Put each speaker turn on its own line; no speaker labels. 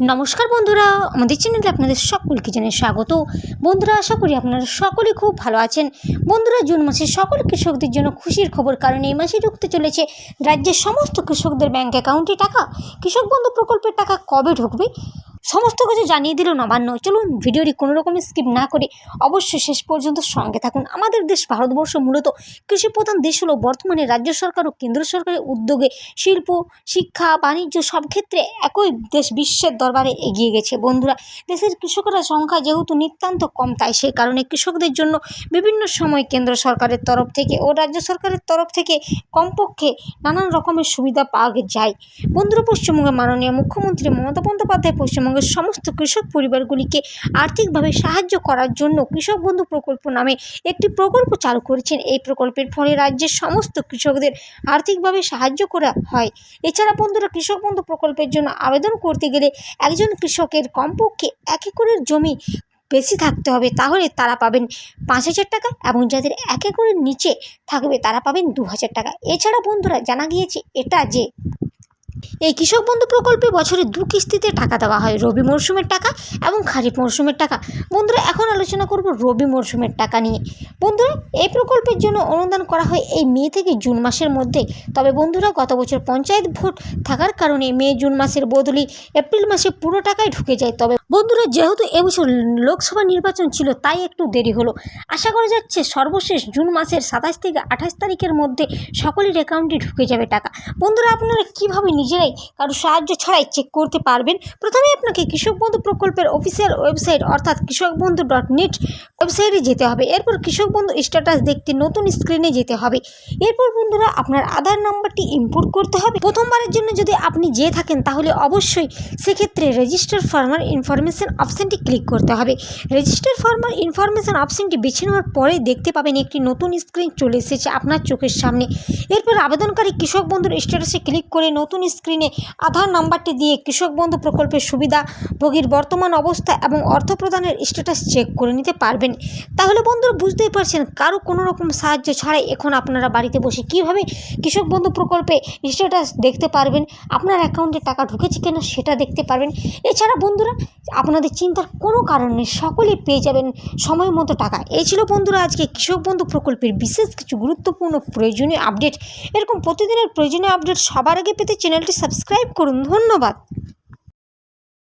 নমস্কার বন্ধুরা, আমাদের চ্যানেলে আপনাদের সকলকে জানাই স্বাগত। বন্ধুরা, আশা করি আপনারা সকলে খুব ভালো আছেন। বন্ধুরা, জুন মাসে সকল কৃষকদের জন্য খুশির খবর, কারণ এই মাসে ঢুকতে চলেছে রাজ্যের সমস্ত কৃষকদের ব্যাঙ্ক অ্যাকাউন্টে টাকা। কৃষক বন্ধু প্রকল্পের টাকা কবে ঢুকবে? সমস্ত কিছু জানিয়ে দিল নবান্ন চলুন ভিডিওটি কোনো রকমের স্কিপ না করে অবশ্যই শেষ পর্যন্ত সঙ্গে থাকুন। আমাদের দেশ ভারতবর্ষ মূলত কৃষি প্রধান দেশ হলো বর্তমানে রাজ্য সরকার ও কেন্দ্র সরকারের উদ্যোগে শিল্প, শিক্ষা, বাণিজ্য সব ক্ষেত্রে একই দেশ বিশ্বের দরবারে এগিয়ে গেছে। বন্ধুরা, দেশের কৃষকরা সংখ্যা যেহেতু নিতান্ত কম, তাই সেই কারণে কৃষকদের জন্য বিভিন্ন সময় কেন্দ্র সরকারের তরফ থেকে ও রাজ্য সরকারের তরফ থেকে কমপক্ষে নানান রকমের সুবিধা পাওয়া যায়। বন্ধুরা, পশ্চিমবঙ্গের মাননীয় মুখ্যমন্ত্রী মমতা বন্দ্যোপাধ্যায় পশ্চিমবঙ্গের সমস্ত কৃষক পরিবারগুলিকে আর্থিকভাবে সাহায্য করার জন্য কৃষক বন্ধু প্রকল্প নামে একটি প্রকল্প চালু করেছেন। এই প্রকল্পের ফলে রাজ্যের সমস্ত কৃষকদের আর্থিকভাবে সাহায্য করা হয়। এছাড়া বন্ধুরা, কৃষক বন্ধু প্রকল্পের জন্য আবেদন করতে গেলে একজন কৃষকের কমপক্ষে এক একরের জমি বেশি থাকতে হবে। তাহলে তারা পাবেন পাঁচ হাজার টাকা এবং যাদের এক একরের নিচে থাকবে তারা পাবেন দু হাজার টাকা। এছাড়া বন্ধুরা, জানা গিয়েছে এটা যে এই কৃষক বন্ধু প্রকল্পে বছরে দু কিস্তিতে টাকা দেওয়া হয় রবি মরশুমের টাকা এবং খারিফ মরশুমের টাকা। বন্ধুরা, এখন আলোচনা করব রবি মরশুমের টাকা নিয়ে। বন্ধুরা, এই প্রকল্পের জন্য অনুদান করা হয় এই মে থেকে জুন মাসের মধ্যে। তবে বন্ধুরা, গত বছর পঞ্চায়েত ভোট থাকার কারণে মে জুন মাসের বদলি এপ্রিল মাসে পুরো টাকাই ঢুকে যায়। তবে বন্ধুরা, যেহেতু এবছর লোকসভা নির্বাচন ছিল, তাই একটু দেরি হলো। আশা করা যাচ্ছে সর্বশেষ জুন মাসের সাতাশ থেকে আঠাশ তারিখের মধ্যে সকলের অ্যাকাউন্টে ঢুকে যাবে টাকা। বন্ধুরা, আপনারা কীভাবে নিজেরাই কারও সাহায্য ছাড়াই চেক করতে পারবেন? প্রথমে আপনাকে কৃষক বন্ধু প্রকল্পের অফিসিয়াল ওয়েবসাইট অর্থাৎ কৃষক বন্ধু ডট নেট ওয়েবসাইটে যেতে হবে। এরপর কৃষক বন্ধু স্ট্যাটাস দেখতে নতুন স্ক্রিনে যেতে হবে। এরপর বন্ধুরা, আপনার আধার নাম্বারটি ইনপুট করতে হবে। প্রথমবারের জন্য যদি আপনি যেয়ে থাকেন, তাহলে অবশ্যই সেক্ষেত্রে রেজিস্টার ফার্মার ইনফরমেশন অপশানটি ক্লিক করতে হবে। রেজিস্টার ফার্মার ইনফরমেশন অপশানটি বেছে নেওয়ার পরে দেখতে পাবেন একটি নতুন স্ক্রিন চলে এসেছে আপনার চোখের সামনে। এরপর আবেদনকারী কৃষক বন্ধুর স্ট্যাটাসে ক্লিক করে নতুন স্ক্রিনে আধার নাম্বারটি দিয়ে কৃষক বন্ধু প্রকল্পের সুবিধা ভোগীর বর্তমান অবস্থা এবং অর্থ প্রদানের স্ট্যাটাস চেক করে নিতে পারবেন। তাহলে বন্ধুরা, বুঝতেই পারছেন? কারও কোনো রকম সাহায্য ছাড়াই এখন আপনারা বাড়িতে বসে কীভাবে কৃষক বন্ধু প্রকল্পে স্ট্যাটাস দেখতে পারবেন? আপনার অ্যাকাউন্টে টাকা ঢুকেছে কিনা সেটা দেখতে পারবেন। এছাড়া বন্ধুরা, আপনাদের চিন্তার কোনো কারণ নেই, সকলেই পেয়ে যাবেন সময় মতো টাকা। এই ছিল বন্ধুরা আজকে কৃষক বন্ধু প্রকল্পের বিশেষ কিছু গুরুত্বপূর্ণ প্রয়োজনীয় আপডেট। এরকম প্রতিদিনের প্রয়োজনীয় আপডেট সবার আগে পেতে চ্যানেলটি সাবস্ক্রাইব করুন। ধন্যবাদ।